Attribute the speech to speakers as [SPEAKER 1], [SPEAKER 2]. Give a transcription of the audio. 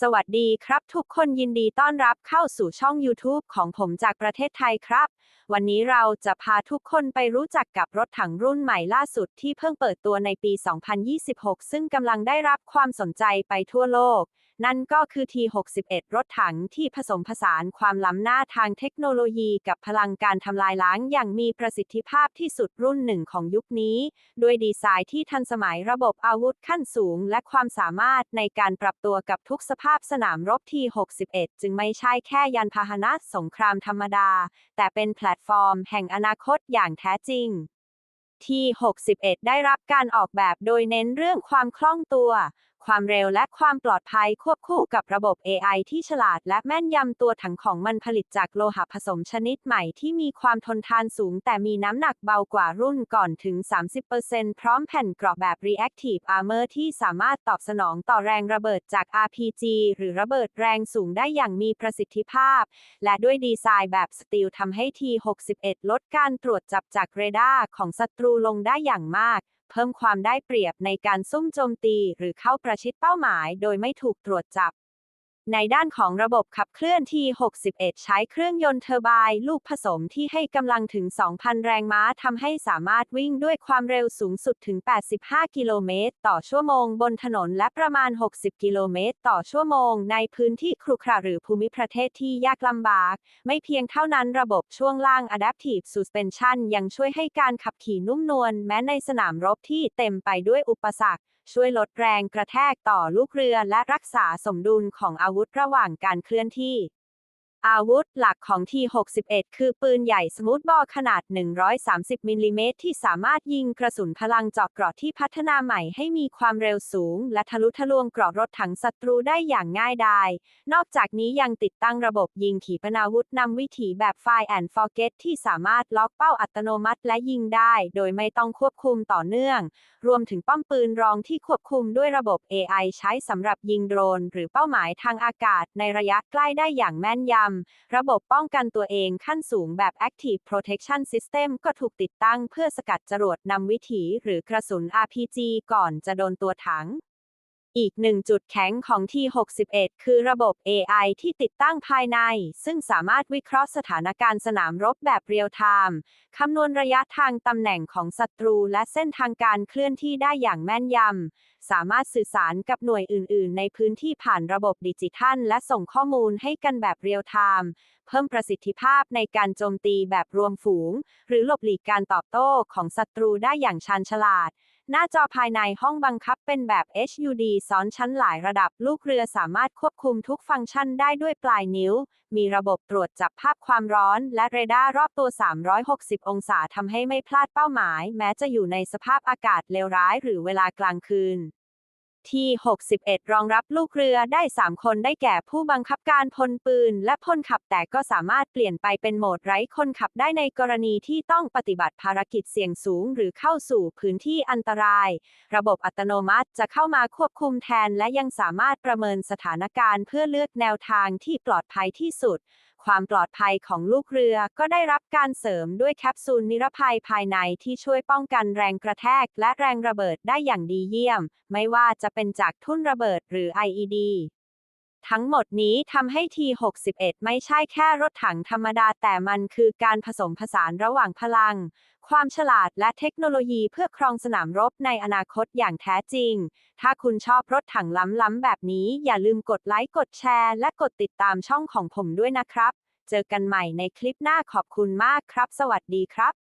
[SPEAKER 1] สวัสดีครับ ทุกคนยินดีต้อนรับเข้าสู่ช่อง YouTube ของผมจากประเทศไทยครับ วันนี้เราจะพาทุกคนไปรู้จักกับรถถังรุ่นใหม่ล่าสุดที่เพิ่งเปิดตัวในปี 2026 ซึ่งกำลังได้รับความสนใจไปทั่วโลก นั่นก็คือ T61 รถถังที่ผสมผสานความล้ำหน้าทางเทคโนโลยีกับพลังการทำลายล้างอย่างมีประสิทธิภาพที่สุดรุ่นหนึ่งของยุคนี้ ด้วยดีไซน์ที่ทันสมัยระบบอาวุธขั้นสูง และความสามารถในการปรับตัวกับทุกสภาพสนามรบ T61 จึงไม่ใช่แค่ยานพาหนะสงครามธรรมดา แต่เป็นแพลตฟอร์มแห่งอนาคตอย่างแท้จริง T61 ได้รับการออกแบบโดยเน้นเรื่องความคล่องตัว ความเร็วและความปลอดภัยควบคู่กับระบบ AI ที่ฉลาดและแม่นยำตัวถังของมันผลิตจากโลหะผสมชนิดใหม่ที่มีความทนทานสูง แต่มีน้ำหนักเบากว่ารุ่นก่อนถึง 30%พร้อมแผ่นเกราะแบบ Reactive Armor ที่สามารถตอบสนองต่อแรงระเบิดจาก RPG หรือระเบิดแรงสูงได้อย่างมีประสิทธิภาพ และด้วยดีไซน์แบบสตีลทำให้ T61 ลดการตรวจจับจากเรดาร์ของศัตรูลงได้อย่างมากเพิ่มความได้เปรียบในการซุ่มโจมตีหรือเข้าประชิดเป้าหมาย โดยไม่ถูกตรวจจับ ในด้านของระบบขับเคลื่อน T61 ใช้เครื่องยนต์เทอร์ไบน์ลูกผสมที่ให้กำลังถึง 2,000 แรงม้าทำให้สามารถวิ่งด้วยความเร็วสูงสุดถึง 85 กิโลเมตร ต่อชั่วโมงบนถนนและประมาณ 60 กิโลเมตร ต่อชั่วโมง ในพื้นที่ครุขระหรือภูมิประเทศที่ยากลำบาก ไม่เพียงเท่านั้นระบบช่วงล่าง Adaptive Suspension ยังช่วยให้การขับขี่นุ่มนวลแม้ในสนามรบที่เต็มไปด้วยอุปสรรค ช่วยลดแรงกระแทกต่อลูกเรือและรักษาสมดุลของอาวุธุธระหว่างการเคลื่อนที่ อาวุธหลักของ T61 คือปืนใหญ่สมูทบอขนาด 130 มิลลิเมตรที่สามารถยิงกระสุนพลังเจาะเกราะที่พัฒนาใหม่ให้มีความเร็วสูง และทะลุทะลวงเกราะรถถังศัตรูได้อย่างง่ายดาย นอกจากนี้ยังติดตั้งระบบยิงขีปนาวุธนำวิถีแบบ Fire and Forget ที่สามารถล็อกเป้าอัตโนมัติและยิงได้ โดยไม่ต้องควบคุมต่อเนื่อง รวมถึงป้อมปืนรองที่ควบคุมด้วยระบบ AI ใช้สำหรับยิงโดรน หรือเป้าหมายทางอากาศในระยะใกล้ได้อย่างแม่นยำำ ระบบป้องกันตัวเองขั้นสูงแบบ Active Protection System ก็ถูกติดตั้งเพื่อสกัดจรวดนำวิถีหรือกระสุน RPG ก่อนจะโดนตัวถัง อีกหนึ่งจุดแข็งของ T61 คือระบบ AI ที่ติดตั้งภายใน ซึ่งสามารถวิเคราะห์สถานการณ์สนามรบแบบเรียลไทม์คำนวณระยะทางตำแหน่งของศัตรูและเส้นทางการเคลื่อนที่ได้อย่างแม่นยำ สามารถสื่อสารกับหน่วยอื่น ๆ ในพื้นที่ผ่านระบบดิจิทัล และส่งข้อมูลให้กันแบบเรียลไทม์เพิ่มประสิทธิภาพในการโจมตีแบบรวมฝูง หรือหลบหลีกการตอบโต้ของศัตรูได้อย่างชาญฉลาด หน้าจอภายในห้องบังคับเป็นแบบ HUD ซ้อนชั้นหลายระดับลูกเรือสามารถควบคุมทุกฟังก์ชันได้ด้วยปลายนิ้ว มีระบบตรวจจับภาพความร้อน และเรดาร์รอบตัว 360 องศาทำให้ไม่พลาดเป้าหมาย แม้จะอยู่ในสภาพอากาศเลวร้ายหรือเวลากลางคืน ที่ 61 รองรับลูกเรือได้ 3 คนได้แก่ผู้บังคับการพลปืน และพลขับแต่ก็สามารถเปลี่ยนไปเป็นโหมดไร้คนขับได้ในกรณีที่ต้องปฏิบัติภารกิจเสี่ยงสูง หรือเข้าสู่พื้นที่อันตราย ระบบอัตโนมัติจะเข้ามาควบคุมแทน และยังสามารถประเมินสถานการณ์เพื่อเลือกแนวทางที่ปลอดภัยที่สุด ความปลอดภัยของลูกเรือก็ได้รับการเสริมด้วยแคปซูลนิรภัยภายในที่ช่วยป้องกันแรงกระแทกและแรงระเบิดได้อย่างดีเยี่ยม ไม่ว่าจะเป็นจากทุ่นระเบิดหรือ IED ทั้งหมดนี้ทำให้ T61 ไม่ใช่แค่รถถังธรรมดาแต่มันคือการผสมผสานระหว่างพลัง ความฉลาดและเทคโนโลยีเพื่อครองสนามรบในอนาคตอย่างแท้จริง ถ้าคุณชอบรถถังล้ำๆแบบนี้ อย่าลืมกดไลค์ กดแชร์ และกดติดตามช่องของผมด้วยนะครับ เจอกันใหม่ในคลิปหน้าขอบคุณมากครับ สวัสดีครับ